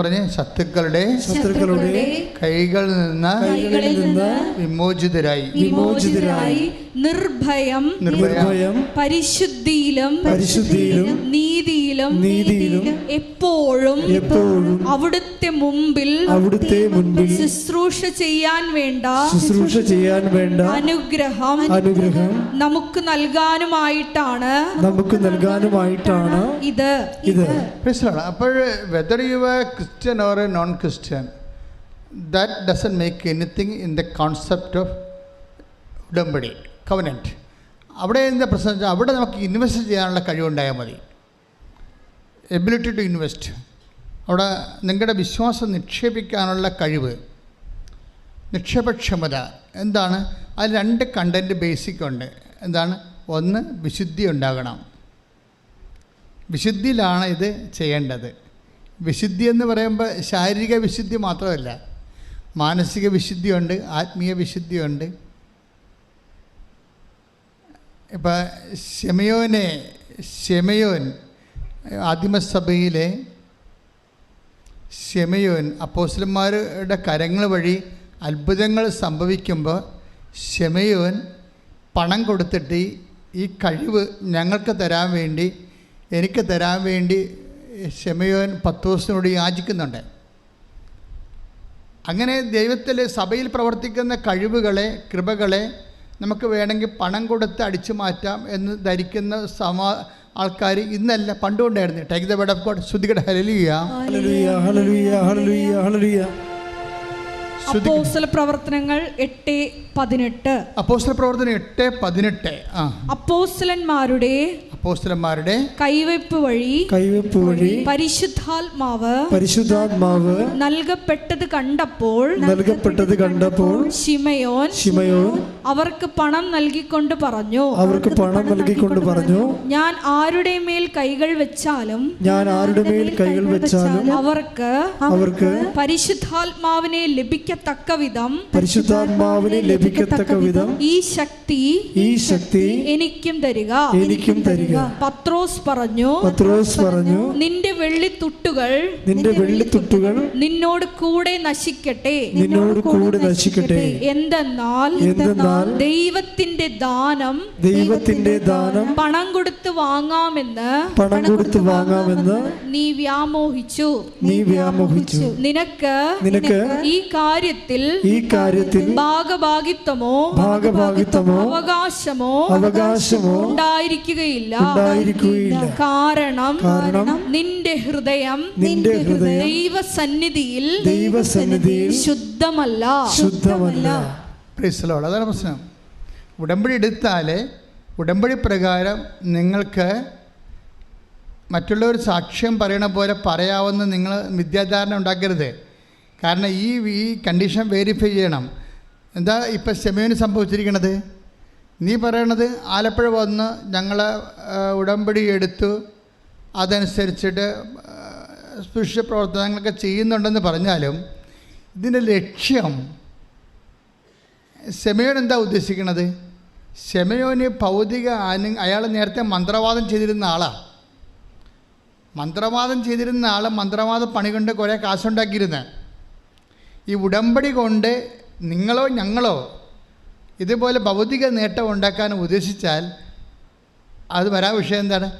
പറഞ്ഞ് ശത്രുക്കളുടെ ശത്രുക്കളുടെ കൈകളിൽ നിന്ന് വിമോചിതരായി. വിമോചിതരായി. നിർഭയം നിർഭയം പരിശുദ്ധിയിലും പരിശുദ്ധിയിലും നീതിയിലും നീതിയിലും എപ്പോഴും എപ്പോഴും അവിടുത്തെ മുമ്പിൽ അവിടുത്തെ മുൻപിൽ ശുശ്രൂഷ ചെയ്യാൻ വേണ്ട ശുശ്രൂഷ ചെയ്യാൻ വേണ്ട അനുഗ്രഹം അനുഗ്രഹം നമുക്ക് നൽകാനുമായിട്ടാണ് നമുക്ക് നൽകാനുമായിട്ടാണ് ഇത്. ഇത്. അപ്പോൾ whether you a Christian or a non Christian that doesn't make anything in the concept of ഉടമ്പടി. കവനന്റ് അവിടെ എന്താ പ്രശ്നം വെച്ചാൽ അവിടെ നമുക്ക് ഇൻവെസ്റ്റ് ചെയ്യാനുള്ള കഴിവുണ്ടായാൽ മതി. എബിലിറ്റി ടു ഇൻവെസ്റ്റ് അവിടെ നിങ്ങളുടെ വിശ്വാസം നിക്ഷേപിക്കാനുള്ള കഴിവ്. നിക്ഷേപക്ഷമത. എന്താണ്? അതിൽ രണ്ട് കണ്ടന്റ് ബേസിക് ഉണ്ട്. എന്താണ്? ഒന്ന് വിശുദ്ധി ഉണ്ടാകണം. വിശുദ്ധിയിലാണ് ഇത് ചെയ്യേണ്ടത്. വിശുദ്ധി എന്ന് പറയുമ്പോൾ ശാരീരിക വിശുദ്ധി മാത്രമല്ല. മാനസിക വിശുദ്ധിയുണ്ട് ആത്മീയ വിശുദ്ധിയുണ്ട്. ഇപ്പം ഷെമയോനെ ഷെമയോൻ ആദിമസഭയിലെ ഷെമയോൻ അപ്പോസ്ലന്മാരുടെ കരങ്ങൾ വഴി അത്ഭുതങ്ങൾ സംഭവിക്കുമ്പോൾ ഷെമയോൻ പണം കൊടുത്തിട്ട് ഈ- കഴിവ് ഞങ്ങൾക്ക് തരാൻ വേണ്ടി എനിക്ക് തരാൻ വേണ്ടി ഷെമയോൻ പത്തോസിനോട് യാചിക്കുന്നുണ്ട്. അങ്ങനെ ദൈവത്തിൽ സഭയിൽ പ്രവർത്തിക്കുന്ന കഴിവുകളെ കൃപകളെ നമുക്ക് വേണമെങ്കിൽ പണം കൊടുത്ത് അടിച്ചു മാറ്റാം എന്ന് ധരിക്കുന്ന സമാ ആൾക്കാർ ഇന്നല്ല പണ്ടുകൊണ്ടായിരുന്നു take the bed of God ശ്രുതികട പ്രവർത്തനങ്ങൾ എട്ട് പതിനെട്ട്. അപ്പോസ്റ്റല പ്രവർത്തനം എട്ട് പതിനെട്ട്. ആ. അപ്പോസ്തലന്മാരുടെ അപ്പോസ്റ്റലന്മാരുടെ കൈവയ്പ് വഴി കൈവെപ്പ് വഴി പരിശുദ്ധാത്മാവ് പരിശുദ്ധാത്മാവ് നൽകപ്പെട്ടത് കണ്ടപ്പോൾ നൽകപ്പെട്ടത് കണ്ടപ്പോൾ ശിമയോൻ ശിമയോൻ അവർക്ക് പണം നൽകിക്കൊണ്ട് പറഞ്ഞു. അവർക്ക് പണം നൽകിക്കൊണ്ട് പറഞ്ഞു. ഞാൻ ആരുടെ മേൽ കൈകൾ വെച്ചാലും ഞാൻ ആരുടെ മേൽ കൈകൾ വെച്ചാലും അവർക്ക് അവർക്ക് പരിശുദ്ധാത്മാവിനെ ലഭിക്കത്തക്ക വിധം പരിശുദ്ധാത്മാവിനെ ലഭിക്കത്തക്ക വിധം ഈ ശക്തി ഈ ശക്തി എനിക്കും തരിക. എനിക്കും തരിക. പത്രോസ് പറഞ്ഞു. പത്രോസ് പറഞ്ഞു. നിന്റെ വെള്ളിത്തുട്ടുകൾ നിന്റെ വെള്ളിത്തുട്ടുകൾ നിന്നോട് കൂടെ നശിക്കട്ടെ. നിന്നോട് കൂടെ നശിക്കട്ടെ. എന്തെന്നാൽ എന്തെന്നാൽ ദൈവത്തിന്റെ ദാനം ദൈവത്തിന്റെ ദാനം പണം കൊടുത്ത് വാങ്ങാമെന്ന് പണം കൊടുത്ത് വാങ്ങാമെന്ന് നീ വ്യാമോഹിച്ചു. നീ വ്യാമോഹിച്ചു. നിനക്ക് നിനക്ക് ഈ കാര്യത്തിൽ ഈ കാര്യത്തിൽ ഭാഗഭാഗിത്വമോ ഭാഗഭാഗിത്വമോ അവകാശമോ അവകാശമോ ഉണ്ടായിരിക്കുകയില്ല. ഉണ്ടായിരിക്കുകയില്ല. കാരണം കാരണം നിന്റെ ഹൃദയം നിന്റെ ഹൃദയം ദൈവസന്നിധിയിൽ ദൈവസന്നിധിയിൽ ശുദ്ധമല്ല. ശുദ്ധമല്ല. പ്രീസലോട് അതാണ് പ്രശ്നം. ഉടമ്പടി എടുത്താലേ ഉടമ്പടി പ്രകാരം നിങ്ങൾക്ക് മറ്റുള്ളവർ സാക്ഷ്യം പറയണ പോലെ പറയാവുന്ന നിങ്ങൾ വിദ്യാധാരണ ഉണ്ടാക്കരുത്. കാരണം ഈ ഈ കണ്ടീഷൻ വെരിഫൈ ചെയ്യണം. എന്താ ഇപ്പം സെമീന് സംഭവിച്ചിരിക്കണത്? നീ പറയണത് ആലപ്പുഴ വന്ന് ഞങ്ങൾ ഉടമ്പടി എടുത്തു അതനുസരിച്ചിട്ട് സ്പൃശ്യ പ്രവർത്തനങ്ങളൊക്കെ ചെയ്യുന്നുണ്ടെന്ന് പറഞ്ഞാലും ഇതിന്റെ ലക്ഷ്യം സെമയോൻ എന്താ ഉദ്ദേശിക്കുന്നത് സെമയോന് ഭൗതിക അനു അയാൾ നേരത്തെ മന്ത്രവാദം ചെയ്തിരുന്ന ആളാണ് മന്ത്രവാദം ചെയ്തിരുന്ന ആൾ മന്ത്രവാദ പണി കൊണ്ട് കുറേ കാശുണ്ടാക്കിയിരുന്നത് ഈ ഉടമ്പടി കൊണ്ട് നിങ്ങളോ ഞങ്ങളോ ഇതുപോലെ ഭൗതിക നേട്ടം ഉണ്ടാക്കാൻ ഉദ്ദേശിച്ചാൽ അത് വരാൻ വിഷയം എന്താണ്?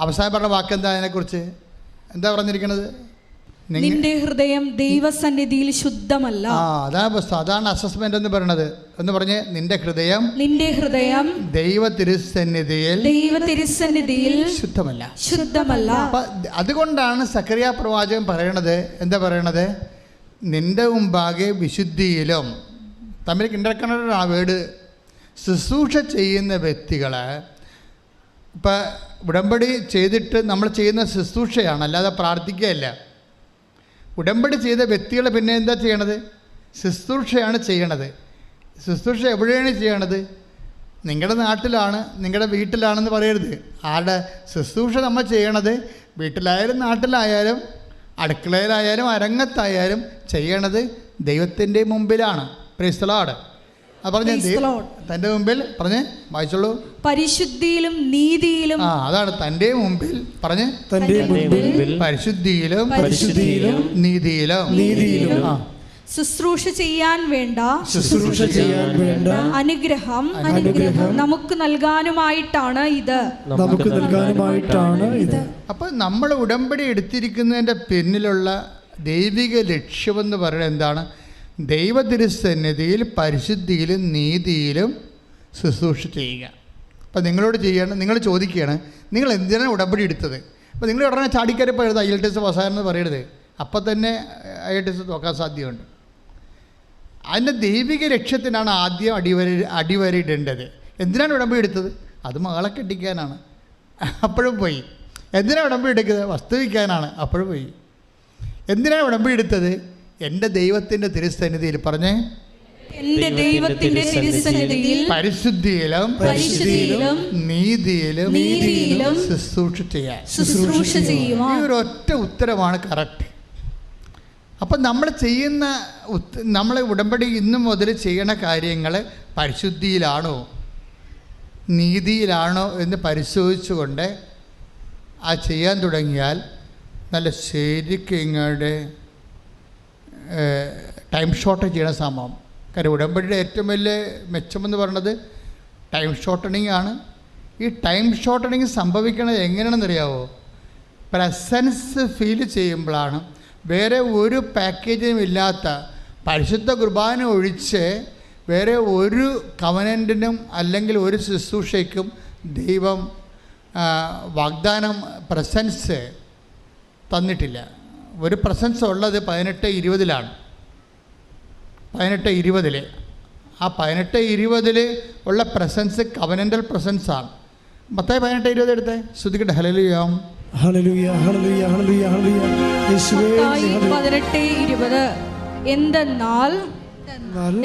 അവസാനം പറഞ്ഞ വാക്ക് എന്താ അതിനെക്കുറിച്ച്? എന്താ പറഞ്ഞിരിക്കുന്നത് നിന്റെ ഹൃദയം ദൈവസന്നിധിയിൽ ശുദ്ധമല്ല. ആ പ്രശ്നം. അതാണ് അസസ്മെന്റ് എന്ന് പറയുന്നത് എന്ന് പറഞ്ഞ് നിന്റെ ഹൃദയം നിന്റെ ഹൃദയം ദൈവ തിരുസന്നിധിയിൽ ദൈവ തിരുസന്നിധിയിൽ ശുദ്ധമല്ല. ശുദ്ധമല്ല. അതുകൊണ്ടാണ് സക്രിയ പ്രവാചകൻ പറയണത്. എന്താ പറയണത്? നിന്റെ മുമ്പാകെ വിശുദ്ധിയിലും തമ്മിൽ ഇന്റർകണക്റ്റഡ് ആ വീട് ശുശ്രൂഷ ചെയ്യുന്ന വ്യക്തികളെ ഇപ്പം ഉടമ്പടി ചെയ്തിട്ട് നമ്മൾ ചെയ്യുന്ന ശുശ്രൂഷയാണ് അല്ലാതെ പ്രാർത്ഥിക്കുകയല്ല. ഉടമ്പടി ചെയ്ത വ്യക്തികൾ പിന്നെ എന്താ ചെയ്യണത്? ശുശ്രൂഷയാണ് ചെയ്യണത്. ശുശ്രൂഷ എവിടെയാണ് ചെയ്യണത്? നിങ്ങളുടെ നാട്ടിലാണ് നിങ്ങളുടെ വീട്ടിലാണെന്ന് പറയരുത്. ആരുടെ ശുശ്രൂഷ നമ്മൾ ചെയ്യണത്? വീട്ടിലായാലും നാട്ടിലായാലും അടുക്കളയിലായാലും അരങ്ങത്തായാലും ചെയ്യണത് ദൈവത്തിന്റെ മുമ്പിലാണ്. പ്രിസ്തലാട് പറഞ്ഞേ തന്റെ മുമ്പിൽ പറഞ്ഞേ വായിച്ചോളൂ. പരിശുദ്ധിയിലും നീതിയിലും ആ അതാണ് തന്റെ മുമ്പിൽ പറഞ്ഞേ. തന്റെ മുൻപിൽ പരിശുദ്ധിയിലും പരിശുദ്ധിയിലും നീതിയിലും നീതിയിലും ആ ശുശ്രൂഷ ചെയ്യാൻ വേണ്ട ശുശ്രൂഷ ചെയ്യാൻ വേണ്ട അനുഗ്രഹം അനുഗ്രഹം നമുക്ക് നൽകാനുമായിട്ടാണ് ഇത്. നമുക്ക് നൽകാനുമായിട്ടാണ് ഇത്. അപ്പൊ നമ്മൾ ഉടമ്പടി എടുത്തിരിക്കുന്നതിന്റെ പിന്നിലുള്ള ദൈവിക ലക്ഷ്യമെന്ന് പറയുന്നത് എന്താണ്? ദൈവതിരുസന്നിധിയിൽ പരിശുദ്ധിയിലും നീതിയിലും ശുശ്രൂഷ ചെയ്യുക. അപ്പോൾ നിങ്ങളോട് ചെയ്യണം നിങ്ങൾ ചോദിക്കുകയാണ് നിങ്ങൾ എന്തിനാണ് ഉടമ്പടി എടുത്തത്? അപ്പോൾ നിങ്ങൾ ഉടനെ ചാടിക്കരപ്പോൾ എഴുതുക ഐ എൽ ടി എസ് പാസ്സായെന്ന് പറയരുത്. അപ്പം തന്നെ ഐ എൽ ടി എസ് നോക്കാൻ സാധ്യതയുണ്ട്. അതിന്റെ ദൈവിക ലക്ഷ്യത്തിനാണ് ആദ്യം അടിവരി അടിവരയിടേണ്ടത് എന്തിനാണ് ഉടമ്പടി എടുത്തത്? അത് മകളെ കെട്ടിക്കാനാണ്. അപ്പോഴും പോയി. എന്തിനാണ് ഉടമ്പടി എടുക്കുന്നത്? വസ്തു വയ്ക്കാനാണ് അപ്പോഴും പോയി. എന്തിനാണ് ഉടമ്പടി എടുത്തത്? എന്റെ ദൈവത്തിന്റെ തിരുസന്നിധിയിൽ പറഞ്ഞേ. എന്റെ ദൈവത്തിന്റെ തിരുസന്നിധിയിൽ പരിശുദ്ധിയിലും പരിശുദ്ധിയിലും നീതിയിലും നീതിയിലും ശുശ്രൂഷ ചെയ്യാൻ. ശുശ്രൂഷ ഈ ചെയ്യുവാൻ ഒരു ഒറ്റ ഉത്തരമാണ് കറക്റ്റ്. അപ്പം നമ്മൾ ചെയ്യുന്ന നമ്മൾ ഉടമ്പടി ഇന്നു മുതൽ ചെയ്യണ കാര്യങ്ങൾ പരിശുദ്ധിയിലാണോ? നീതിയിലാണോ എന്ന് പരിശോധിച്ചുകൊണ്ട് ആ ചെയ്യാൻ തുടങ്ങിയാൽ നല്ല ശരിക്കും ഇങ്ങോട്ട് ടൈം ഷോർട്ടേജ് ചെയ്യണ സംഭവം. കാര്യം ഉടമ്പടിയുടെ ഏറ്റവും വലിയ മെച്ചമെന്ന് പറയുന്നത് ടൈം ഷോർട്ടണിങ് ആണ്. ഈ ടൈം ഷോർട്ടണിങ് സംഭവിക്കുന്നത് എങ്ങനെയാണെന്നറിയാവോ പ്രസൻസ് ഫീൽ ചെയ്യുമ്പോഴാണ്. വേറെ ഒരു പാക്കേജും ഇല്ലാത്ത പരിശുദ്ധ കുർബാന ഒഴിച്ച് വേറെ ഒരു കവനന്റിനും അല്ലെങ്കിൽ ഒരു ശുശ്രൂഷയ്ക്കും ദൈവം വാഗ്ദാനം പ്രസൻസ് തന്നിട്ടില്ല. ഒരു പ്രസൻസ് ഉള്ളത് പതിനെട്ട് ഇരുപതിലാണ്. പതിനെട്ട് ഇരുപതിൽ ആ പതിനെട്ട് ഇരുപതിൽ ഉള്ള പ്രസൻസ് കവനന്റൽ പ്രസൻസാണ് മത്തായി പതിനെട്ട് ഇരുപത് എടുത്തേ? ശ്രുതിക്കട്ടെ. ഹലലുയാം. പതിനെട്ട് ഇരുപത്. എന്തെന്നാൽ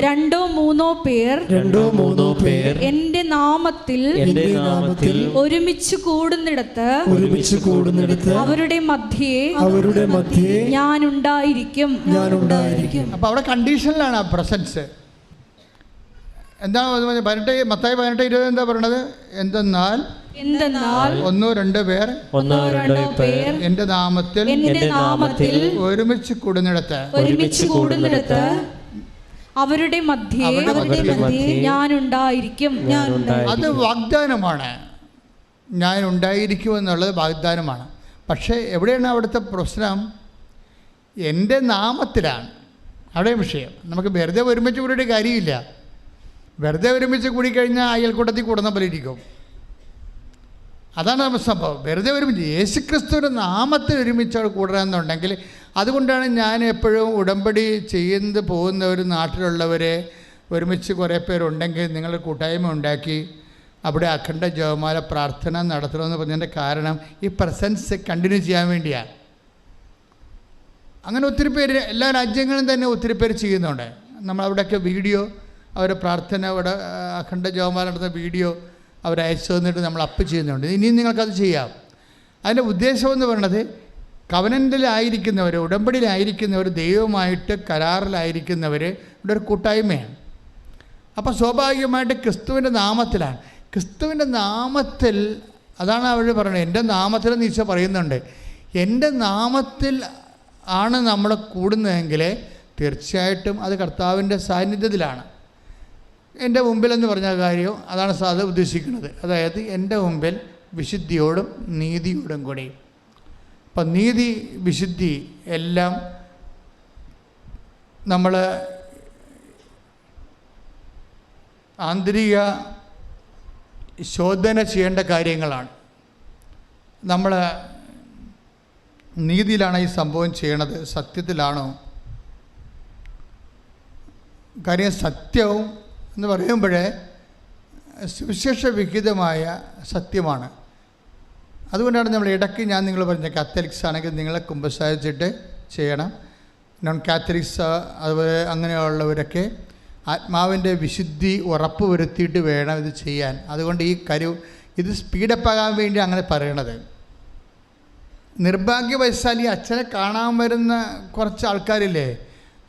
രണ്ടോ മൂന്നോ പേർ രണ്ടോ മൂന്നോ പേർ എന്റെ നാമത്തിൽ എന്റെ നാമത്തിൽ ഒരുമിച്ച് കൂടുന്നിടത്ത് ഒരുമിച്ച് കൂടുന്നിടത്ത് അവരുടെ മധ്യേ അവരുടെ മധ്യേ ഞാൻ ഉണ്ടായിരിക്കും ഞാൻ ഉണ്ടായിരിക്കും അപ്പൊ അവിടെ കണ്ടീഷനിലാണ് ആ പ്രസൻസ്. എന്താ പതിനെട്ട് മത്തായി പതിനെട്ട് ഇരുപത് എന്താ പറയണത്? എന്തെന്നാൽ എന്തെന്നാൽ ഒന്നോ രണ്ടോ പേർ ഒന്നോ രണ്ടോ പേർ എന്റെ നാമത്തിൽ എന്റെ നാമത്തിൽ ഒരുമിച്ച് കൂടുന്നിടത്ത് ഒരുമിച്ച് കൂടുന്നിടത്ത് അവരുടെ മധ്യേ അവരുടെ മധ്യേ ഞാൻ ഉണ്ടായിരിക്കും അത് വാഗ്ദാനമാണ്. ഞാൻ ഉണ്ടായിരിക്കും എന്നുള്ളത് വാഗ്ദാനമാണ്. പക്ഷേ എവിടെയാണ് അവിടുത്തെ പ്രശ്നം? എന്റെ നാമത്തിലാണ്. അവിടെ വിഷയം. നമുക്ക് വെറുതെ ഒരുമിച്ച് കൂടിയിട്ട് കാര്യമില്ല. വെറുതെ ഒരുമിച്ച് കൂടിക്കഴിഞ്ഞാൽ അയൽക്കൂട്ടത്തിൽ കൂടുന്ന പോലെ ഇരിക്കും. അതാണ് നമ്മുടെ സംഭവം. വെറുതെ ഒരുമിച്ച്. യേശുക്രിസ്തുവിന്റെ നാമത്തിൽ ഒരുമിച്ച് അവിടെ കൂടണമെന്നുണ്ടെങ്കിൽ അതുകൊണ്ടാണ് ഞാൻ എപ്പോഴും ഉടമ്പടി ചെയ്യുന്നത് പോകുന്ന ഒരു നാട്ടിലുള്ളവരെ ഒരുമിച്ച് കുറേ പേരുണ്ടെങ്കിൽ നിങ്ങൾ കൂട്ടായ്മ ഉണ്ടാക്കി അവിടെ അഖണ്ഡ ജവമാല പ്രാർത്ഥന നടത്തണമെന്ന് പറഞ്ഞതിന്റെ കാരണം ഈ പ്രസൻസ് കണ്ടിന്യൂ ചെയ്യാൻ വേണ്ടിയാണ് അങ്ങനെ ഒത്തിരി പേര് എല്ലാ രാജ്യങ്ങളും തന്നെ ഒത്തിരി പേര് ചെയ്യുന്നുണ്ട്. നമ്മളവിടെയൊക്കെ വീഡിയോ അവരെ പ്രാർത്ഥന അവിടെ അഖണ്ഡ ജപമാല നടത്തുന്ന വീഡിയോ അവർ അയച്ചു തന്നിട്ട് നമ്മൾ അപ്പ് ചെയ്യുന്നുണ്ട്. ഇനിയും നിങ്ങൾക്കത് ചെയ്യാം. അതിന്റെ ഉദ്ദേശം എന്ന് പറയുന്നത് കവനന്റിലായിരിക്കുന്നവർ ഉടമ്പടിയിലായിരിക്കുന്നവർ ദൈവമായിട്ട് കരാറിലായിരിക്കുന്നവർ ഇവിടെ ഒരു കൂട്ടായ്മയാണ്. അപ്പോൾ സ്വാഭാവികമായിട്ട് ക്രിസ്തുവിന്റെ നാമത്തിലാണ്. ക്രിസ്തുവിന്റെ നാമത്തിൽ അതാണ് അവർ പറയുന്നത് എന്റെ നാമത്തിൽ ഈശോ പറയുന്നുണ്ട്. എന്റെ നാമത്തിൽ ആണ് നമ്മൾ കൂടുന്നതെങ്കിൽ തീർച്ചയായിട്ടും അത് കർത്താവിന്റെ സാന്നിധ്യത്തിലാണ്. എന്റെ മുമ്പിൽ എന്ന് പറഞ്ഞ കാര്യം അതാണ് സാധ ഉദ്ദേശിക്കുന്നത്. അതായത് എന്റെ മുമ്പിൽ വിശുദ്ധിയോടും നീതിയോടും കൂടി. അപ്പം നീതി വിശുദ്ധി എല്ലാം നമ്മൾ ആന്തരിക ശോധന ചെയ്യേണ്ട കാര്യങ്ങളാണ്. നമ്മൾ നീതിയിലാണ് ഈ സംഭവം ചെയ്യണത് സത്യത്തിലാണോ? കാര്യം സത്യവും എന്ന് പറയുമ്പോഴേ സുവിശേഷ വിഹിതമായ സത്യമാണ്. അതുകൊണ്ടാണ് നമ്മൾ ഇടയ്ക്ക് ഞാൻ നിങ്ങൾ പറഞ്ഞ കാത്തലിക്സ് ആണെങ്കിൽ നിങ്ങളെ കുമ്പസാരിച്ചിട്ട് ചെയ്യണം. നോൺ കാത്തലിക്സ് അതുപോലെ അങ്ങനെയുള്ളവരൊക്കെ ആത്മാവിന്റെ വിശുദ്ധി ഉറപ്പ് വരുത്തിയിട്ട് വേണം ഇത് ചെയ്യാൻ. അതുകൊണ്ട് ഈ കരു ഇത് സ്പീഡപ്പ് ആകാൻ വേണ്ടി അങ്ങനെ പറയണത്. നിർഭാഗ്യവശാൽ ഈ അച്ഛനെ കാണാൻ വരുന്ന കുറച്ച് ആൾക്കാരില്ലേ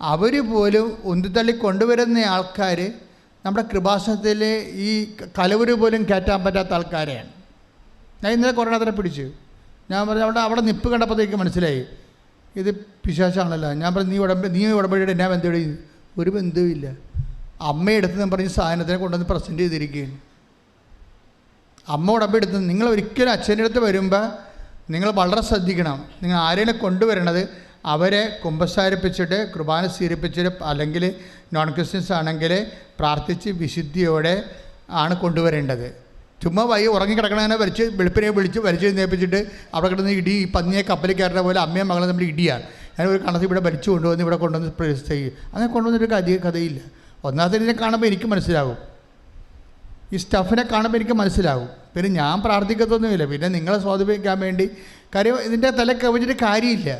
അവർ പോലും ഉന്തിത്തള്ളി കൊണ്ടുവരുന്ന ആൾക്കാർ നമ്മുടെ കൃപാസനത്തിൽ ഈ കലവര് പോലും കയറ്റാൻ പറ്റാത്ത ആൾക്കാരെയാണ്. ഞാൻ ഇന്നലെ കുറേ കൊറോണത്തിനെ പിടിച്ചു. ഞാൻ പറഞ്ഞു അവിടെ അവിടെ നിപ്പ് കണ്ടപ്പോഴത്തേക്ക് മനസ്സിലായി. ഇത് പിശാശാണല്ലോ. ഞാൻ പറഞ്ഞു നീ ഉടമ്പ നീ ഉടമ്പടിയുടെ എന്നാ ബന്ധം ഒരു ബന്ധവും ഇല്ല. അമ്മയെടുത്ത് ഞാൻ പറഞ്ഞ് സാധനത്തിനെ കൊണ്ടുവന്ന് പ്രസന്റ് ചെയ്തിരിക്കുകയാണ്. അമ്മ ഉടമ്പെടുത്ത് നിങ്ങൾ ഒരിക്കലും അച്ഛന്റെ അടുത്ത് വരുമ്പോൾ നിങ്ങൾ വളരെ ശ്രദ്ധിക്കണം. നിങ്ങൾ ആരെയും കൊണ്ടുവരണത് അവരെ കുമ്പസാരിപ്പിച്ചിട്ട് കുർബാന സ്വീകരിപ്പിച്ചിട്ട് അല്ലെങ്കിൽ നോൺ ക്രിസ്ത്യൻസ് ആണെങ്കിൽ പ്രാർത്ഥിച്ച് വിശുദ്ധിയോടെ ആണ് കൊണ്ടുവരേണ്ടത്. ചുമ്മാ വൈ ഉറങ്ങിക്കിടക്കണേനെ വലിച്ച് വെളുപ്പിനെ വിളിച്ച് വലിച്ച് നേപ്പിച്ചിട്ട് അവിടെ കിടന്ന് ഇടി ഈ പന്നിയെ കപ്പലിൽ കയറുന്ന പോലെ അമ്മയും മകളും നമ്മൾ ഇടിയാണ്. ഞാൻ ഒരു കണത്തിൽ ഇവിടെ വലിച്ചു കൊണ്ടുവന്ന് ഇവിടെ കൊണ്ടുവന്ന് പ്രേസ് ചെയ്യും അങ്ങനെ കൊണ്ടുവന്നൊരു കഥ കഥയില്ല. ഒന്നാമത്തെ ഇതിനെ കാണുമ്പോൾ എനിക്ക് മനസ്സിലാകും ഈ സ്റ്റഫിനെ കാണുമ്പോൾ എനിക്ക് മനസ്സിലാകും പിന്നെ ഞാൻ പ്രാർത്ഥിക്കത്തൊന്നുമില്ല. പിന്നെ നിങ്ങളെ സ്വാധീനിക്കാൻ വേണ്ടി കാര്യം ഇതിന്റെ തല കവിഞ്ഞിട്ട് കാര്യമില്ല.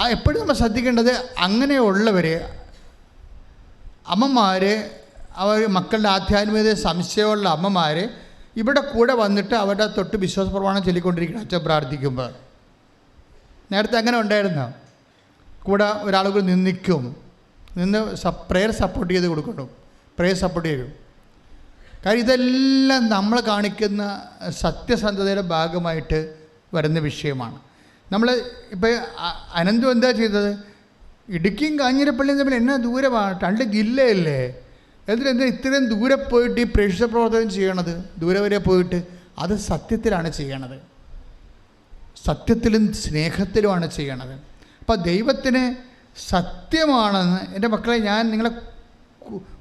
ആ എപ്പോഴും നമ്മൾ ശ്രദ്ധിക്കേണ്ടത് അങ്ങനെയുള്ളവർ അമ്മമാർ അവർ മക്കളുടെ ആധ്യാത്മികതയെ സംശയമുള്ള അമ്മമാർ ഇവിടെ കൂടെ വന്നിട്ട് അവരുടെ തൊട്ട് വിശ്വാസ പ്രമാണം ചൊല്ലിക്കൊണ്ടിരിക്കണം അച്ഛൻ പ്രാർത്ഥിക്കുമ്പോൾ. നേരത്തെ അങ്ങനെ ഉണ്ടായിരുന്നു. കൂടെ ഒരാൾ കൂടി നിന്നിക്കും നിന്ന് പ്രെയർ സപ്പോർട്ട് ചെയ്ത് കൊടുക്കണം പ്രെയർ സപ്പോർട്ട് ചെയ്യും കാര്യം ഇതെല്ലാം നമ്മൾ കാണിക്കുന്ന സത്യസന്ധതയുടെ ഭാഗമായിട്ട് വരുന്ന വിഷയമാണ്. നമ്മൾ ഇപ്പോൾ അനന്തു എന്താ ചെയ്തത്? ഇടുക്കിയും കാഞ്ഞിരപ്പള്ളിയും തമ്മിൽ എന്നാ ദൂരമാണ് രണ്ട് ജില്ലയല്ലേ? എന്നിട്ട് എന്താ ഇത്രയും ദൂരെ പോയിട്ട് ഈ പ്രേക്ഷിത പ്രവർത്തനം ചെയ്യണത്? ദൂരെ വരെ പോയിട്ട് അത് സത്യത്തിലാണ് ചെയ്യണത്. സത്യത്തിലും സ്നേഹത്തിലുമാണ് ചെയ്യണത്. അപ്പോൾ ദൈവത്തിന് സത്യമാണെന്ന് എന്റെ മക്കളെ ഞാൻ നിങ്ങളെ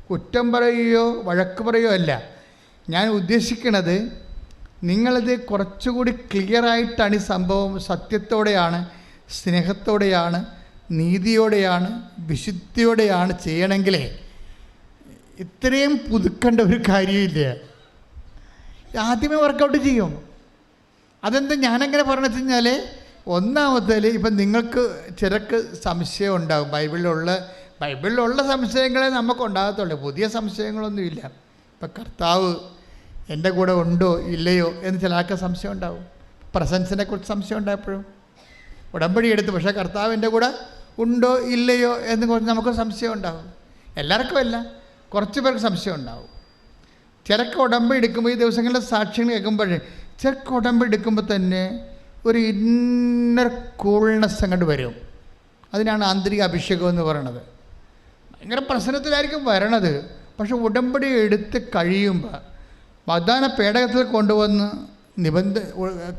കുറ്റം പറയുകയോ വഴക്ക് പറയുകയോ അല്ല. ഞാൻ ഉദ്ദേശിക്കുന്നത് നിങ്ങളിത് കുറച്ചുകൂടി ക്ലിയറായിട്ടാണ് ഈ സംഭവം സത്യത്തോടെയാണ് സ്നേഹത്തോടെയാണ് നീതിയോടെയാണ് വിശുദ്ധിയോടെയാണ് ചെയ്യണമെങ്കിലേ ഇത്രയും പുതുക്കേണ്ട ഒരു കാര്യമില്ല. ആദ്യമേ വർക്കൗട്ട് ചെയ്യും. അതെന്താ ഞാനെങ്ങനെ പറഞ്ഞു കഴിഞ്ഞാൽ ഒന്നാമത്തെ ഇപ്പം നിങ്ങൾക്ക് ചിലക്ക് സംശയം ഉണ്ടാകും ബൈബിളിലുള്ള ബൈബിളിലുള്ള സംശയങ്ങളെ നമുക്ക് ഉണ്ടാകത്തുള്ളൂ. പുതിയ സംശയങ്ങളൊന്നുമില്ല ഇപ്പം കർത്താവ് എന്റെ കൂടെ ഉണ്ടോ ഇല്ലയോ എന്ന് ചിലർക്ക് സംശയം ഉണ്ടാവും. പ്രസൻസിനെ കുറിച്ച് സംശയം ഉണ്ടായപ്പോഴും. ഉടമ്പടി എടുത്ത് പക്ഷേ കർത്താവ് എന്റെ കൂടെ ഉണ്ടോ ഇല്ലയോ എന്ന് കുറിച്ച് നമുക്ക് സംശയം ഉണ്ടാകും എല്ലാവർക്കും അല്ല. കുറച്ച് പേർക്ക് സംശയം ഉണ്ടാവും. ചിലക്ക് ഉടമ്പ് എടുക്കുമ്പോൾ ഈ ദിവസങ്ങളിലെ സാക്ഷ്യങ്ങൾ കേൾക്കുമ്പോഴേ ചിലക്ക് ഉടമ്പ് എടുക്കുമ്പോൾ തന്നെ ഒരു ഇന്നർ കൂൾനെസ് അങ്ങോട്ട് വരും. അതിനാണ് ആന്തരിക അഭിഷേകം എന്ന് പറയണത്. ഭയങ്കര പ്രശ്നത്തിലായിരിക്കും വരണത്. പക്ഷെ ഉടമ്പടി എടുത്ത് കഴിയുമ്പോൾ വാഗ്ദാന പേടകത്തിൽ കൊണ്ടുവന്ന് നിബന്ധ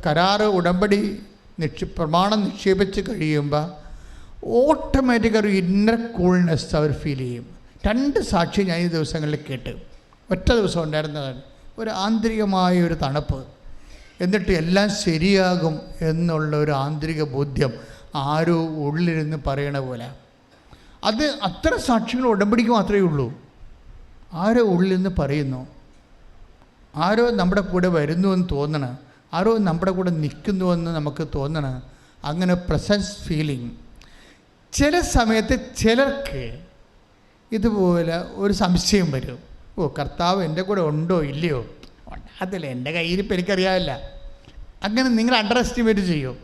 കരാറ് ഉടമ്പടി നിക്ഷി പ്രമാണം നിക്ഷേപിച്ച് കഴിയുമ്പോൾ ഓട്ടോമാറ്റിക് ഒരു ഇന്നർ കൂൾനെസ് അവർ ഫീൽ ചെയ്യും. രണ്ട് സാക്ഷി ഞാൻ ഈ ദിവസങ്ങളിൽ കേട്ട്. ഒറ്റ ദിവസം ഉണ്ടായിരുന്നതാണ്. ഒരു ആന്തരികമായ ഒരു തണുപ്പ്. എന്നിട്ട് എല്ലാം ശരിയാകും എന്നുള്ള ഒരു ആന്തരിക ബോധ്യം ആരോ ഉള്ളിലിരുന്ന് പറയണ പോലെ. അത് അത്ര സാക്ഷികൾ ഉടമ്പടിക്ക് മാത്രമേ ഉള്ളൂ. ആരോ ഉള്ളിൽ നിന്ന് പറയുന്നു. ആരോ നമ്മുടെ കൂടെ വരുന്നു എന്ന് തോന്നണം. ആരോ നമ്മുടെ കൂടെ നിൽക്കുന്നുവെന്ന് നമുക്ക് തോന്നണം. അങ്ങനെ പ്രസൻസ് ഫീലിംഗ് ചില സമയത്ത് ചിലർക്ക് ഇതുപോലെ ഒരു സംശയം വരും. ഓ കർത്താവ് എന്റെ കൂടെ ഉണ്ടോ ഇല്ലയോ? ഉണ്ടാകത്തില്ല എന്റെ കയ്യിരിപ്പ് എനിക്കറിയാമല്ല അങ്ങനെ നിങ്ങൾ അണ്ടർ എസ്റ്റിമേറ്റ് ചെയ്യും.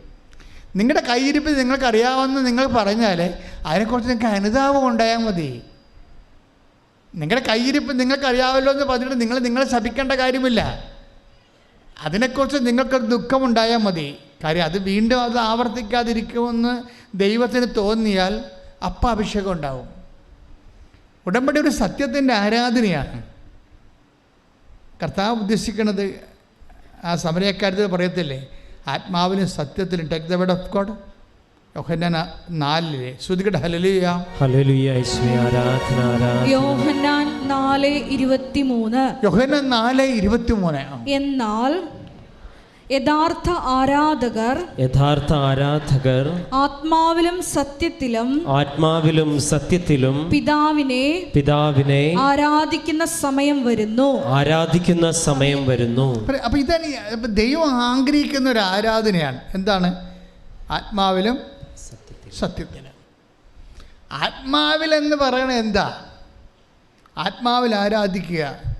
നിങ്ങളുടെ കയ്യിരിപ്പ് നിങ്ങൾക്കറിയാമെന്ന് നിങ്ങൾ പറഞ്ഞാൽ അതിനെക്കുറിച്ച് നിങ്ങൾക്ക് അനുതാപം ഉണ്ടായാൽ മതി. നിങ്ങളുടെ കയ്യിരിപ്പ് നിങ്ങൾക്കറിയാമല്ലോ എന്ന് പറഞ്ഞിട്ട് നിങ്ങൾ നിങ്ങളെ ശപിക്കേണ്ട കാര്യമില്ല. അതിനെക്കുറിച്ച് നിങ്ങൾക്ക് ദുഃഖമുണ്ടായാൽ മതി. കാര്യം അത് വീണ്ടും അത് ആവർത്തിക്കാതിരിക്കുമെന്ന് ദൈവത്തിന് തോന്നിയാൽ അപ്പ അഭിഷേകം ഉണ്ടാവും. ഉടമ്പടി ഒരു സത്യത്തിന്റെ ആരാധനയാണ്. കർത്താവ് ഉദ്ദേശിക്കുന്നത് ആ സമരക്കാര്യത്തിൽ പറയത്തില്ലേ ആത്മാവിന് സത്യത്തിൽ take the word of God നാലിലെ ശ്രുതികട ഹലലിയ ആരാധന യോഹന്നാൻ നാല് ഇരുപത്തിമൂന്ന്. യോഹന്നാൻ നാല് എന്നാൽ യഥാർത്ഥ ആരാധകർ യഥാർത്ഥ ആരാധകർ ആത്മാവിലും സത്യത്തിലും ആത്മാവിലും സത്യത്തിലും പിതാവിനെ പിതാവിനെ ആരാധിക്കുന്ന സമയം വരുന്നു. ആരാധിക്കുന്ന സമയം വരുന്നു. അപ്പൊ ഇതാണ് ദൈവം ആഗ്രഹിക്കുന്ന ഒരു ആരാധനയാണ്. എന്താണ്? ആത്മാവിലും സത്യത്തിലും. ആത്മാവിലെന്ന് പറയണത് എന്താ? ആത്മാവിൽ ആരാധിക്കുക.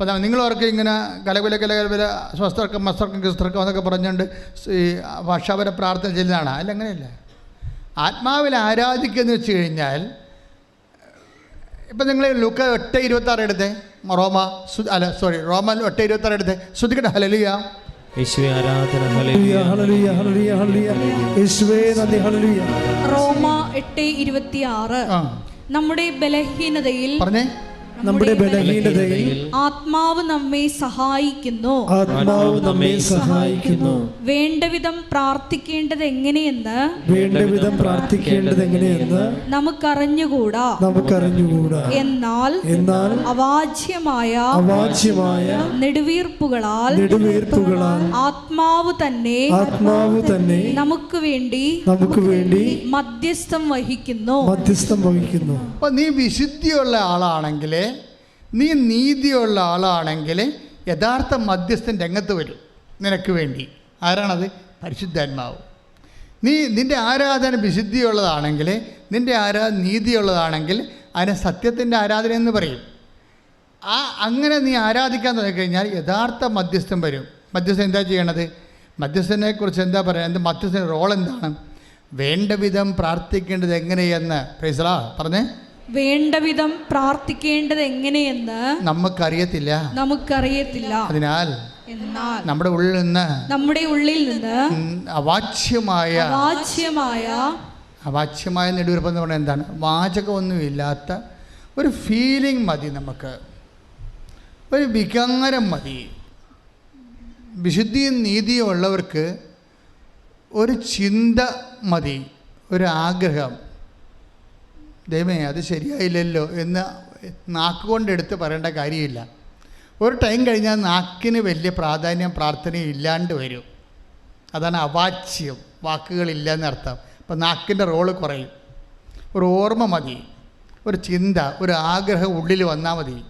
അപ്പം നിങ്ങൾ ഓർക്ക് ഇങ്ങനെ കലകുല കലകല സ്വസ്ഥർക്കം മസ്തർക്കം ക്രിസ്തർക്കം എന്നൊക്കെ പറഞ്ഞുകൊണ്ട് ഈ ഭാഷാപര പ്രാർത്ഥന ചെല്ലുന്നതാണ് അല്ല അങ്ങനെയല്ല. ആത്മാവിൽ ആരാധിക്കുക എന്ന് വെച്ച് കഴിഞ്ഞാൽ ഇപ്പം നിങ്ങൾ ലുക്ക എട്ട് ഇരുപത്താറ് എടുത്തേ. റോമ സു- അല്ല സോറി റോമൽ എട്ട് ഇരുപത്താറ് എടുത്തേ. ശ്രദ്ധിക്കട്ടെ ഹലലിയ റോമ എട്ട് ഇരുപത്തിയാറ്. ആ. നമ്മുടെ ബലഹീനതയിൽ പറഞ്ഞേ. നമ്മുടെ ബലഹീനതയിൽ ആത്മാവ് നമ്മെ സഹായിക്കുന്നു. ആത്മാവ് നമ്മെ സഹായിക്കുന്നു. വേണ്ടവിധം പ്രാർത്ഥിക്കേണ്ടത് എങ്ങനെയെന്ന് വേണ്ട വിധം പ്രാർത്ഥിക്കേണ്ടത് എങ്ങനെയെന്ന് നമുക്കറിഞ്ഞുകൂടാ. നമുക്കറിഞ്ഞുകൂടാ. എന്നാൽ എന്നാൽ അവാച്യമായ അവാച്യമായ നെടുവീർപ്പുകളാൽ നെടുവീർപ്പുകളാൽ ആത്മാവ് തന്നെ ആത്മാവ് തന്നെ നമുക്ക് വേണ്ടി നമുക്ക് വേണ്ടി മധ്യസ്ഥം വഹിക്കുന്നു. മധ്യസ്ഥം വഹിക്കുന്നു. അപ്പോൾ നീ വിശുദ്ധിയുള്ള ആളാണെങ്കിൽ നീ നീതിയുള്ള ആളാണെങ്കിൽ യഥാർത്ഥ മധ്യസ്ഥൻ രംഗത്ത് വരും നിനക്ക് വേണ്ടി. ആരാണത്? പരിശുദ്ധാത്മാവ്. നീ നിന്റെ ആരാധന വിശുദ്ധിയുള്ളതാണെങ്കിൽ നിന്റെ ആരാധന നീതിയുള്ളതാണെങ്കിൽ അതിനെ സത്യത്തിന്റെ ആരാധന എന്ന് പറയും. ആ അങ്ങനെ നീ ആരാധിക്കാൻ തുടങ്ങിക്കഴിഞ്ഞാൽ യഥാർത്ഥ മധ്യസ്ഥൻ വരും. മധ്യസ്ഥൻ എന്താ ചെയ്യണത്? മധ്യസ്ഥനെക്കുറിച്ച് എന്താ പറയുക എന്റെ മധ്യസ്ഥന്റെ റോൾ എന്താണ്? വേണ്ട വിധം പ്രാർത്ഥിക്കേണ്ടത് എങ്ങനെയെന്ന്? പ്രൈസലാ പറഞ്ഞേ. വേണ്ടവിധം പ്രാർത്ഥിക്കേണ്ടത് എങ്ങനെയെന്ന് നമുക്കറിയത്തില്ല. നമുക്കറിയത്തില്ല. അതിനാൽ എന്നാൽ നമ്മുടെ ഉള്ളിൽ നിന്ന് നമ്മുടെ ഉള്ളിൽ നിന്ന് അവാച്യമായ അവാച്യമായ അവാച്യമായ നെടുവീർപ്പ് എന്ന് പറഞ്ഞാൽ എന്താണ്? വാചകമൊന്നുമില്ലാത്ത ഒരു ഫീലിംഗ് മതി നമുക്ക്. ഒരു വികാരം മതി. വിശുദ്ധിയും നീതിയും ഉള്ളവർക്ക് ഒരു ചിന്ത മതി. ഒരു ആഗ്രഹം. ദൈവമേ അത് ശരിയായില്ലല്ലോ എന്ന് നാക്കുകൊണ്ട് എടുത്ത് പറയേണ്ട കാര്യമില്ല. ഒരു ടൈം കഴിഞ്ഞാൽ നാക്കിന് വലിയ പ്രാധാന്യം പ്രാർത്ഥന ഇല്ലാണ്ട് വരും. അതാണ് അവാച്യം. വാക്കുകളില്ല എന്നർത്ഥം അപ്പം നാക്കിന്റെ റോൾ കുറയും. ഒരു ഓർമ്മ മതി. ഒരു ചിന്ത ഒരു ആഗ്രഹം ഉള്ളിൽ വന്നാൽ മതി.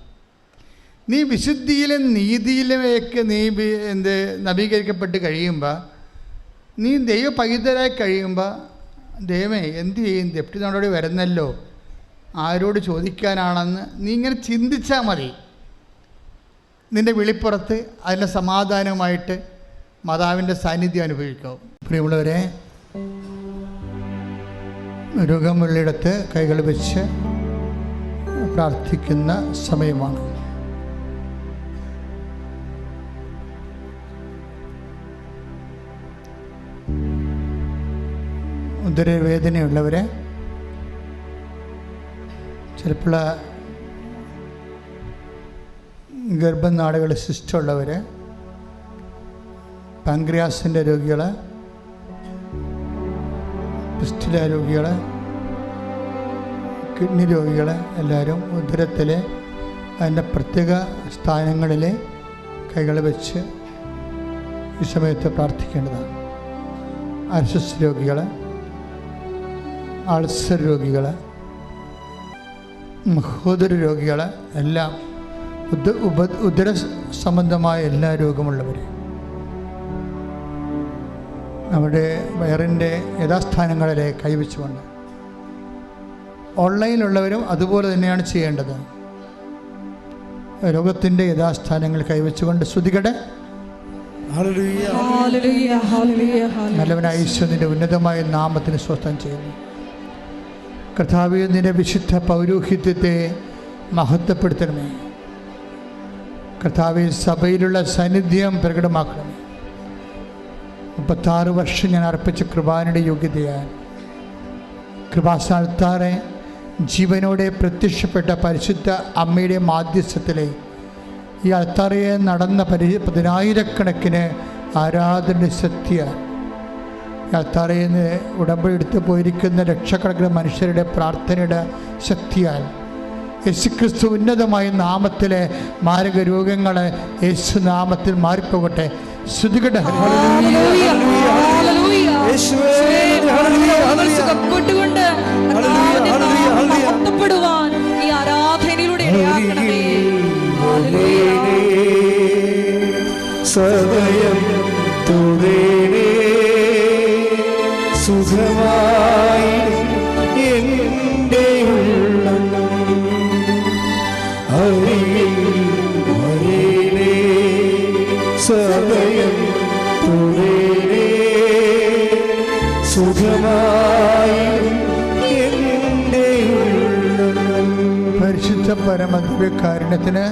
നീ വിശുദ്ധിയിലും നീതിയിലുമൊക്കെ നീ എന്ത് നവീകരിക്കപ്പെട്ട് കഴിയുമ്പോൾ നീ ദൈവ പൈതരായി കഴിയുമ്പോൾ ദൈവമേ എന്ത് ചെയ്യും? ദപ്തി നടപടി വരുന്നല്ലോ. ആരോട് ചോദിക്കാനാണെന്ന് നീ ഇങ്ങനെ ചിന്തിച്ചാൽ മതി. നിന്റെ വിളിപ്പുറത്ത് അതിന്റെ സമാധാനമായിട്ട് മാതാവിന്റെ സാന്നിധ്യം അനുഭവിക്കാവും പ്രിയമുള്ളവരെ രോഗമുള്ളിടത്ത് കൈകൾ വെച്ച് പ്രാർത്ഥിക്കുന്ന സമയമാണ്. ഉദരവേദനയുള്ളവരെ ചിലപ്പോൾ ഗർഭനാടുകൾ സിസ്റ്റുള്ളവർ പാങ്ക്രിയാസിന്റെ രോഗികൾ പിസ്റ്റില രോഗികൾ കിഡ്നി രോഗികൾ എല്ലാവരും ഉദരത്തിൽ അതിന്റെ പ്രത്യേക സ്ഥാനങ്ങളിൽ കൈകൾ വെച്ച് ഈ സമയത്ത് പ്രാർത്ഥിക്കേണ്ടതാണ്. അർശസ് രോഗികൾ അൾസർ രോഗികൾ മഹോദര രോഗികൾ എല്ലാം ഉദ ഉപ ഉദര സംബന്ധമായ എല്ലാ രോഗമുള്ളവർ നമ്മുടെ വയറിന്റെ യഥാസ്ഥാനങ്ങളിലെ കൈവച്ചുകൊണ്ട്. ഓൺലൈനിലുള്ളവരും അതുപോലെ തന്നെയാണ് ചെയ്യേണ്ടത്. രോഗത്തിന്റെ യഥാസ്ഥാനങ്ങൾ കൈവച്ചുകൊണ്ട് ശ്രുതികടെ. ഹല്ലേലൂയ ഹല്ലേലൂയ, ഹല്ലേലൂയ, ഹല്ലേലൂയ. നല്ലവനായ ഈശ്വരന്റെ ഉന്നതമായ നാമത്തിന് സ്വസ്ഥം ചെയ്യുന്നു. കർത്താവ് നിന്റെ വിശുദ്ധ പൗരോഹിത്യത്തെ മഹത്വപ്പെടുത്തണമേ. കർത്താവ് സഭയിലുള്ള സാന്നിധ്യം പ്രകടമാക്കണമേ. മുപ്പത്താറ് വർഷം ഞാൻ അർപ്പിച്ച കൃപാനയുടെ യോഗ്യതയാൽ കൃപാസ്ഥാനത്താറെ ജീവനോടെ പ്രത്യക്ഷപ്പെട്ട പരിശുദ്ധ അമ്മയുടെ മാധ്യസ്ഥത്തിലെ ഈ അൾത്താറയെ നടന്ന പരി പതിനായിരക്കണക്കിന് ആരാധന സത്യ അൾത്താറയിൽ നിന്ന് ഉടമ്പടി എടുത്തു പോയിരിക്കുന്ന ലക്ഷക്കണക്കിന് മനുഷ്യരുടെ പ്രാർത്ഥനയുടെ ശക്തിയാൽ. യേശുക്രിസ്തു ഉന്നതമായ നാമത്തിലെ മാരക രോഗങ്ങൾ യേശു നാമത്തിൽ മാറിപ്പോകട്ടെ. ശ്രുതികട ഹല്ലേലൂയ, ഹല്ലേലൂയ. യേശുവേ, സുഖമായി എന്റെ ഉള്ളം അറിയിലേ സമയം തുടരേ സുഖമായി എന്റെ ഉള്ളം പരിശുദ്ധ പരമദിവ്യ കാരണത്തിന്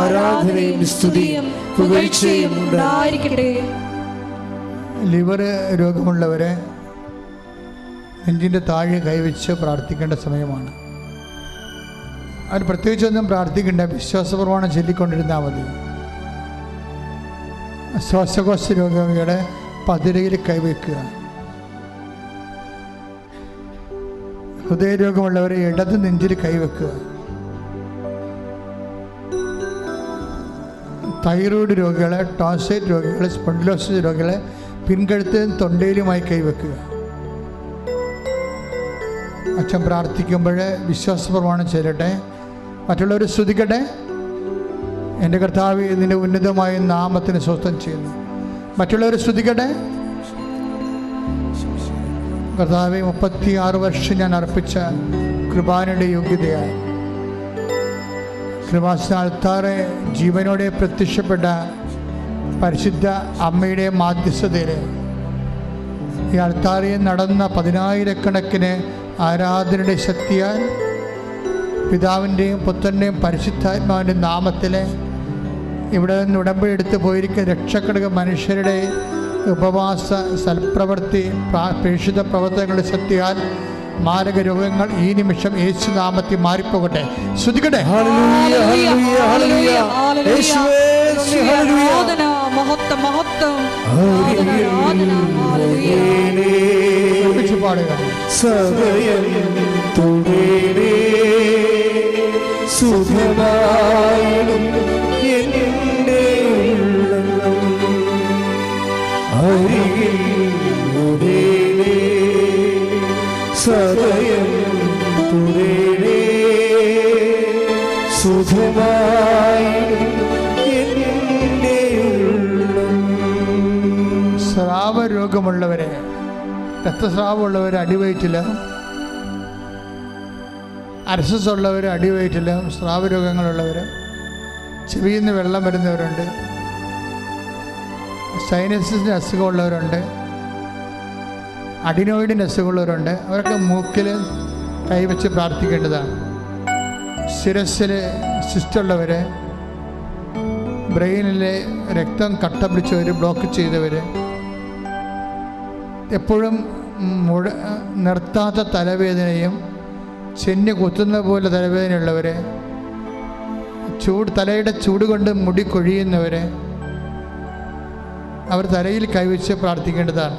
ആരാധനയും സ്തുതിയും പുകഴ്ചയും ഉണ്ടായിരിക്കട്ടെ. ലിവർ രോഗമുള്ളവരെ നെഞ്ചിന്റെ താഴെ കൈവച്ച് പ്രാർത്ഥിക്കേണ്ട സമയമാണ്. അവർ പ്രത്യേകിച്ചൊന്നും പ്രാർത്ഥിക്കേണ്ട വിശ്വാസപ്രമാണം ചൊല്ലിക്കൊണ്ടിരുന്നാൽ മതി. ശ്വാസകോശ രോഗികളെ പതിരയിൽ കൈവയ്ക്കുക. ഹൃദയരോഗമുള്ളവരെ ഇടത് നെഞ്ചിൽ കൈവയ്ക്കുക. തൈറോയിഡ് രോഗികളെ ടോൺസൈറ്റ് രോഗികളെ സ്പെൻഡിലോസിസ് രോഗികളെ പിൻകഴുത്തും തൊണ്ടയിലുമായി കൈവെക്കുക. അച്ഛൻ പ്രാർത്ഥിക്കുമ്പോൾ വിശ്വാസപ്രമാണം ചേരട്ടെ മറ്റുള്ളവർ സ്തുതിക്കട്ടെ. എന്റെ കർത്താവ് ഇതിന്റെ ഉന്നതമായ നാമത്തിന് സ്വസ്ഥം ചെയ്യുന്നു. മറ്റുള്ളവർ സ്തുതിക്കട്ടെ. കർത്താവ് മുപ്പത്തി ആറ് വർഷം ഞാൻ അർപ്പിച്ച കൃപാനയുടെ യോഗ്യതയായി കൃപാസ്ഥാനത്താറെ ജീവനോടെ പ്രത്യക്ഷപ്പെട്ട പരിശുദ്ധ അമ്മയുടെ മാധ്യസ്ഥതയിൽ ഈ അൾത്താറിയിൽ നടന്ന പതിനായിരക്കണക്കിന് ആരാധനയുടെ ശക്തിയാൽ പിതാവിന്റെയും പുത്രന്റെയും പരിശുദ്ധാത്മാവിന്റെയും നാമത്തിൽ ഇവിടെ നിന്ന് ഉടമ്പെടുത്ത് പോയിരിക്കുന്ന രക്ഷക്കടക മനുഷ്യരുടെ ഉപവാസ സൽപ്രവൃത്തി പ്രാ- പ്രേക്ഷിത പ്രവർത്തനങ്ങളുടെ ശക്തിയാൽ മാരക രോഗങ്ങൾ ഈ നിമിഷം യേശു നാമത്തിൽ മാറിപ്പോകട്ടെ. ശ്രുതിക്കട്ടെ? മഹത്വം മഹത്വം. പാടുക സദയം തുടരേ സുഖമായിടും രക്തസ്രാവമുള്ളവർ അടിവയറ്റില്ല. അരസസ് ഉള്ളവർ അടിവയറ്റില്ല. സ്രാവ രോഗങ്ങളുള്ളവർ ചെവിയിൽ നിന്ന് വെള്ളം വരുന്നവരുണ്ട്. സൈനസിന്റെ അസുഖമുള്ളവരുണ്ട്. അഡിനോയിഡിന്റെ അസുഖമുള്ളവരുണ്ട്. അവരൊക്കെ മൂക്കിൽ കൈവച്ച് പ്രാർത്ഥിക്കേണ്ടതാണ്. ശിരസ്സിൽ സിസ്റ്റുള്ളവർ ബ്രെയിനിലെ രക്തം കട്ട പിടിച്ചവർ ബ്ലോക്ക് ചെയ്തവർ എപ്പോഴും മുഴ നിർത്താത്ത തലവേദനയും ചെന്നി കുത്തുന്ന പോലെ തലവേദനയുള്ളവർ ചൂട് തലയുടെ ചൂട് കൊണ്ട് മുടി കൊഴിയുന്നവരെ അവർ തലയിൽ കൈവച്ച് പ്രാർത്ഥിക്കേണ്ടതാണ്.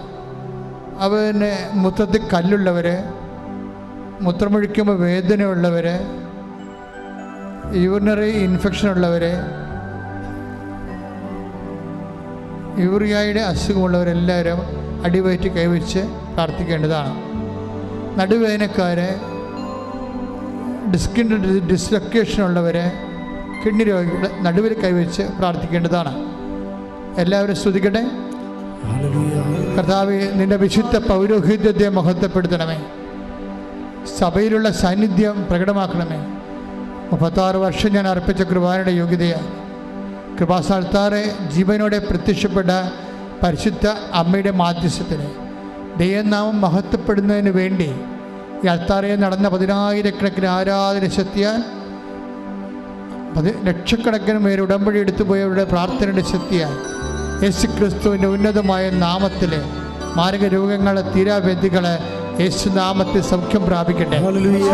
അവന് മുത്തത്തിൽ കല്ലുള്ളവർ മൂത്രമൊഴിക്കുമ്പോൾ വേദനയുള്ളവർ യൂറിനറി ഇൻഫെക്ഷൻ ഉള്ളവർ യൂറിയായുടെ അസുഖമുള്ളവരെല്ലാവരും അടിവയറ്റ് കൈവച്ച് പ്രാർത്ഥിക്കേണ്ടതാണ്. നടുവേദനക്കാരെ ഡിസ്കിൻ ഡിസ്ലൊക്കേഷൻ ഉള്ളവരെ കിഡ്നി രോഗികളെ നടുവിൽ കൈവച്ച് പ്രാർത്ഥിക്കേണ്ടതാണ്. എല്ലാവരും സ്തുതിക്കട്ടെ. കർത്താവ് നിന്റെ വിശുദ്ധ പൗരോഹിത്യത്തെ മഹത്വപ്പെടുത്തണമേ. സഭയിലുള്ള സാന്നിധ്യം പ്രകടമാക്കണമേ. മുപ്പത്താറ് വർഷം ഞാൻ അർപ്പിച്ച കൃപാനയുടെ യോഗ്യതയാണ് കൃപാസ്ഥാനത്താറെ ജീവനോടെ പ്രത്യക്ഷപ്പെട്ട പരിശുദ്ധ അമ്മയുടെ മാധ്യസ്ഥത്തിന് ദൈവനാമം മഹത്വപ്പെടുന്നതിന് വേണ്ടി ഈ അത്താറയിൽ നടന്ന പതിനായിരക്കണക്കിന് ആരാധന ശക്തിയ പതി ലക്ഷക്കണക്കിന് പേര് ഉടമ്പടി എടുത്തു പോയവരുടെ പ്രാർത്ഥനയുടെ ശക്തിയാൽ യേശു ക്രിസ്തുവിന്റെ ഉന്നതമായ നാമത്തിൽ മാരക രോഗങ്ങളെ തീരാവ്യധികളെ യേശു നാമത്തിൽ സൗഖ്യം പ്രാപിക്കട്ടെ. ഹല്ലേലൂയ,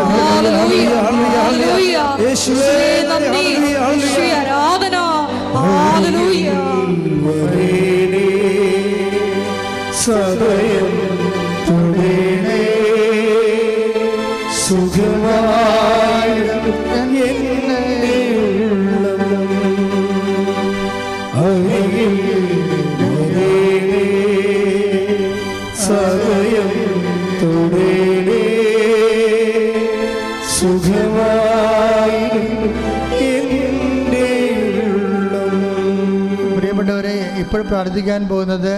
പ്രിയപ്പെട്ടവരെ ഇപ്പോൾ പ്രാർത്ഥിക്കാൻ പോകുന്നത്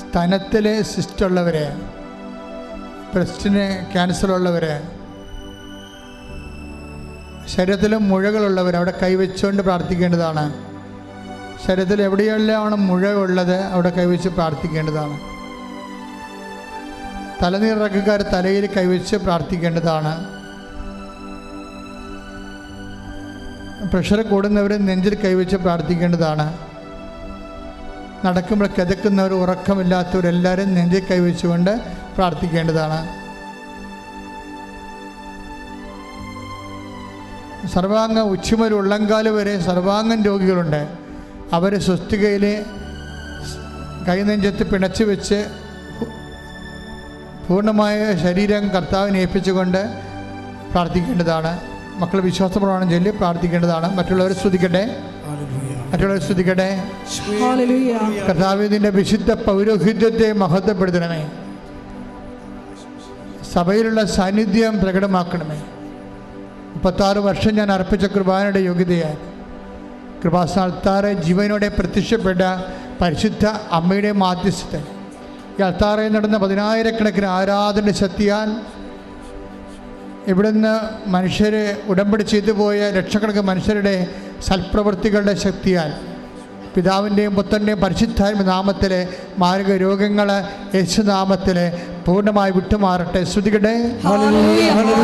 സ്തനത്തിലെ സിസ്റ്റുള്ളവരെ ബ്രസ്റ്റിന് ക്യാൻസർ ഉള്ളവരെ ശരീരത്തിൽ മുഴകളുള്ളവർ അവിടെ കൈവച്ചുകൊണ്ട് പ്രാർത്ഥിക്കേണ്ടതാണ്. ശരീരത്തിൽ എവിടെയെല്ലാമാണ് മുഴ ഉള്ളത് അവിടെ കൈവച്ച് പ്രാർത്ഥിക്കേണ്ടതാണ്. തലനീറക്കാർ തലയിൽ കൈവച്ച് പ്രാർത്ഥിക്കേണ്ടതാണ്. പ്രഷർ കൂടുന്നവരെ നെഞ്ചിൽ കൈവച്ച് പ്രാർത്ഥിക്കേണ്ടതാണ്. നടക്കുമ്പോൾ കിതക്കുന്നവർ ഉറക്കമില്ലാത്തവരെല്ലാവരും നെഞ്ചിൽ കൈവച്ചുകൊണ്ട് പ്രാർത്ഥിക്കേണ്ടതാണ്. സർവാംഗ ഉച്ചമുതൽ ഉള്ളങ്കാൽ വരെ സർവാംഗം രോഗികളുണ്ട്. അവർ സ്വസ്തികയിൽ കൈനെഞ്ചത്ത് പിണച്ചു വെച്ച് പൂർണമായ ശരീരം കർത്താവിനെ ഏൽപ്പിച്ചുകൊണ്ട് പ്രാർത്ഥിക്കേണ്ടതാണ്. മക്കൾ വിശ്വാസപ്രമാണം ചൊല്ലി പ്രാർത്ഥിക്കേണ്ടതാണ്. മറ്റുള്ളവർ സ്തുതിക്കട്ടെ. മറ്റുള്ളവർ സ്തുതിക്കട്ടെ. കർത്താവിന്റെ വിശുദ്ധ പൗരോഹിത്യത്തെ മഹത്വപ്പെടുത്തണമേ. സഭയിലുള്ള സാന്നിധ്യം പ്രകടമാക്കണമേ. മുപ്പത്താറ് വർഷം ഞാൻ അർപ്പിച്ച കൃപാനയുടെ യോഗ്യതയായി കൃപാസ്ഥാനത്താറെ ജീവനോടെ പ്രത്യക്ഷപ്പെട്ട പരിശുദ്ധ അമ്മയുടെ മാധ്യസ്ഥത ഈ അൾത്താറയിൽ നടന്ന പതിനായിരക്കണക്കിന് ആരാധന ശക്തിയാൽ ഇവിടുന്ന് മനുഷ്യർ ഉടമ്പടി ചെയ്തു പോയ ലക്ഷക്കണക്കിന് മനുഷ്യരുടെ സൽപ്രവൃത്തികളുടെ ശക്തിയാൽ പിതാവിന്റെയും പുത്രന്റെയും പരിശുദ്ധാത്മ നാമത്തിലെ മാരക രോഗങ്ങൾ യേശുനാമത്തിൽ പൂർണമായി വിട്ടുമാറട്ടെ. ശ്രുതികട്ടെ ഹല്ലേലൂയ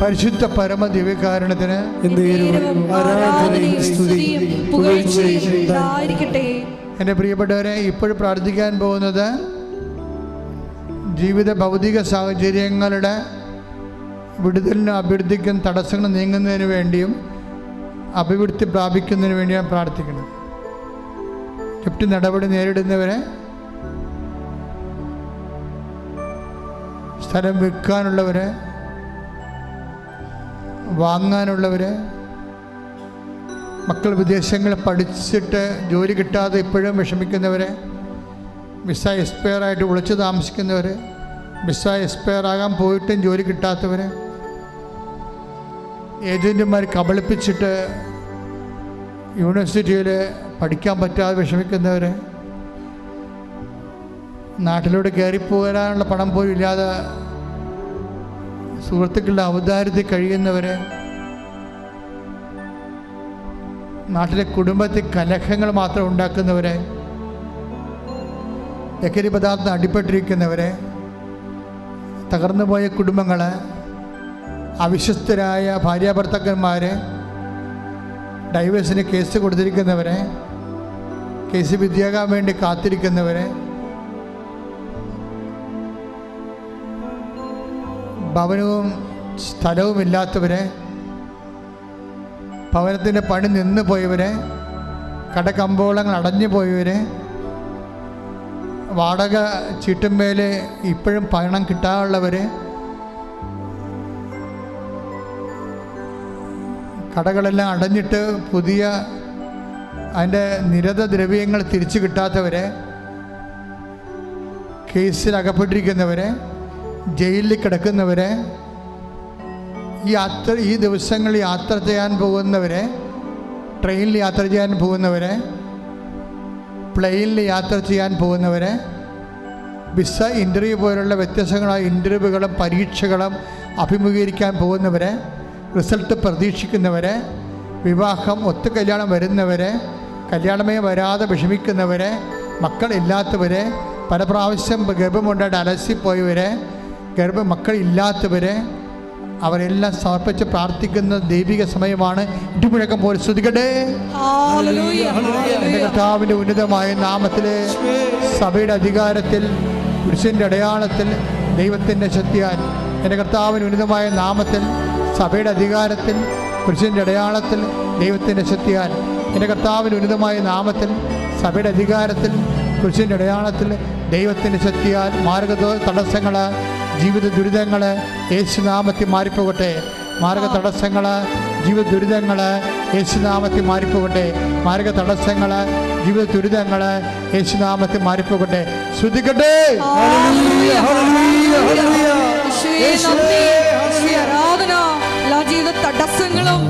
പരിശുദ്ധ പരമ ദിവ്യകാരണത്തിന് എന്റെ പ്രിയപ്പെട്ടവരെ ഇപ്പോൾ പ്രാർത്ഥിക്കാൻ പോകുന്നത് ജീവിത ഭൗതിക സാഹചര്യങ്ങളുടെ വിടുതലിനും അഭിവൃദ്ധിക്കും തടസ്സങ്ങൾ നീങ്ങുന്നതിന് വേണ്ടിയും അഭിവൃദ്ധി പ്രാപിക്കുന്നതിന് വേണ്ടിയും പ്രാർത്ഥിക്കുന്നത് ജപ്തി നടപടി നേരിടുന്നവരെ സ്ഥലം വിൽക്കാനുള്ളവർ വാങ്ങാനുള്ളവർ മക്കൾ വിദേശങ്ങളിൽ പഠിച്ചിട്ട് ജോലി കിട്ടാതെ ഇപ്പോഴും വിഷമിക്കുന്നവർ വിസ എക്സ്പയർ ആയിട്ട് വിളിച്ച് താമസിക്കുന്നവർ വിസ എക്സ്പയർ ആകാൻ പോയിട്ടും ജോലി കിട്ടാത്തവർ ഏജന്റുമാർ കബളിപ്പിച്ചിട്ട് യൂണിവേഴ്സിറ്റിയിൽ പഠിക്കാൻ പറ്റാതെ വിഷമിക്കുന്നവർ നാട്ടിലൂടെ കയറിപ്പോരാനുള്ള പണം പോലും ഇല്ലാതെ സുഹൃത്തുക്കളുടെ അവതാരത്തിൽ കഴിയുന്നവർ നാട്ടിലെ കുടുംബത്തിൽ കലഹങ്ങൾ മാത്രം ഉണ്ടാക്കുന്നവരെ ലഹരി പദാർത്ഥം അടിപ്പെട്ടിരിക്കുന്നവരെ തകർന്നു പോയ കുടുംബങ്ങൾ അവിശ്വസ്തരായ ഭാര്യാഭർത്താക്കന്മാർ ഡൈവേഴ്സിന് കേസ് കൊടുത്തിരിക്കുന്നവരെ കേസ് വിദ്യാകാൻ വേണ്ടി കാത്തിരിക്കുന്നവരെ ഭവനവും സ്ഥലവും ഇല്ലാത്തവരെ ഭവനത്തിന്റെ പണി നിന്ന് പോയവരെ കടക്കമ്പോളങ്ങൾ അടഞ്ഞു പോയവരെ വാടക ചീട്ടുമേൽ ഇപ്പോഴും പണം കിട്ടാനുള്ളവർ കടകളെല്ലാം അടഞ്ഞിട്ട് പുതിയ അതിന്റെ നിരത ദ്രവ്യങ്ങൾ തിരിച്ചു കിട്ടാത്തവരെ കേസിൽ അകപ്പെട്ടിരിക്കുന്നവരെ ജയിലിൽ കിടക്കുന്നവരെ ഈ യാത്ര ഈ ദിവസങ്ങളിൽ യാത്ര ചെയ്യാൻ പോകുന്നവരെ ട്രെയിനിൽ യാത്ര ചെയ്യാൻ പോകുന്നവരെ പ്ലെയിനിൽ യാത്ര ചെയ്യാൻ പോകുന്നവരെ വിസ ഇന്റർവ്യൂ പോലുള്ള വ്യത്യസ്തങ്ങളായ ഇന്റർവ്യൂകളും പരീക്ഷകളും അഭിമുഖീകരിക്കാൻ പോകുന്നവരെ റിസൾട്ട് പ്രതീക്ഷിക്കുന്നവരെ വിവാഹം ഒത്തു കല്യാണം വരുന്നവരെ കല്യാണമേ വരാതെ വിഷമിക്കുന്നവരെ മക്കളില്ലാത്തവരെ പല പ്രാവശ്യം ഗർഭമുണ്ടായിട്ട് അലസിപ്പോയവരെ ഗർഭ മക്കളില്ലാത്തവരെ അവരെല്ലാം സമർപ്പിച്ച് പ്രാർത്ഥിക്കുന്ന ദൈവിക സമയമാണ്. ഇടിമുഴക്കം പോലെ കർത്താവിന്റെ ഉന്നതമായ നാമത്തിലെ സഭയുടെ അധികാരത്തിൽ പുരുഷന്റെ അടയാളത്തിൽ ദൈവത്തിന്റെ ശക്തിയാൽ എന്റെ കർത്താവിന് ഉന്നതമായ നാമത്തിൽ സഭയുടെ അധികാരത്തിൽ പുരുഷന്റെ അടയാളത്തിൽ ദൈവത്തിന്റെ ശക്തിയാൽ എന്റെ കർത്താവിന് ഉന്നതമായ നാമത്തിൽ സഭയുടെ അധികാരത്തിൽ പുരുഷന്റെ അടയാളത്തിൽ ദൈവത്തിന്റെ ശക്തിയാൽ മാർഗ തടസ്സങ്ങൾ ജീവിത ദുരിതങ്ങൾ യേശുനാമത്തിൽ മാറിപ്പോകട്ടെ മാർഗ തടസ്സങ്ങൾ ജീവിത ദുരിതങ്ങൾ യേശുനാമത്തിൽ മാറിപ്പോകട്ടെ മാർഗ തടസ്സങ്ങൾ ജീവിത ദുരിതങ്ങൾ യേശുനാമത്തിൽ മാറിപ്പോകട്ടെ ശ്രുതിക്കട്ടെ തടസ്സങ്ങളും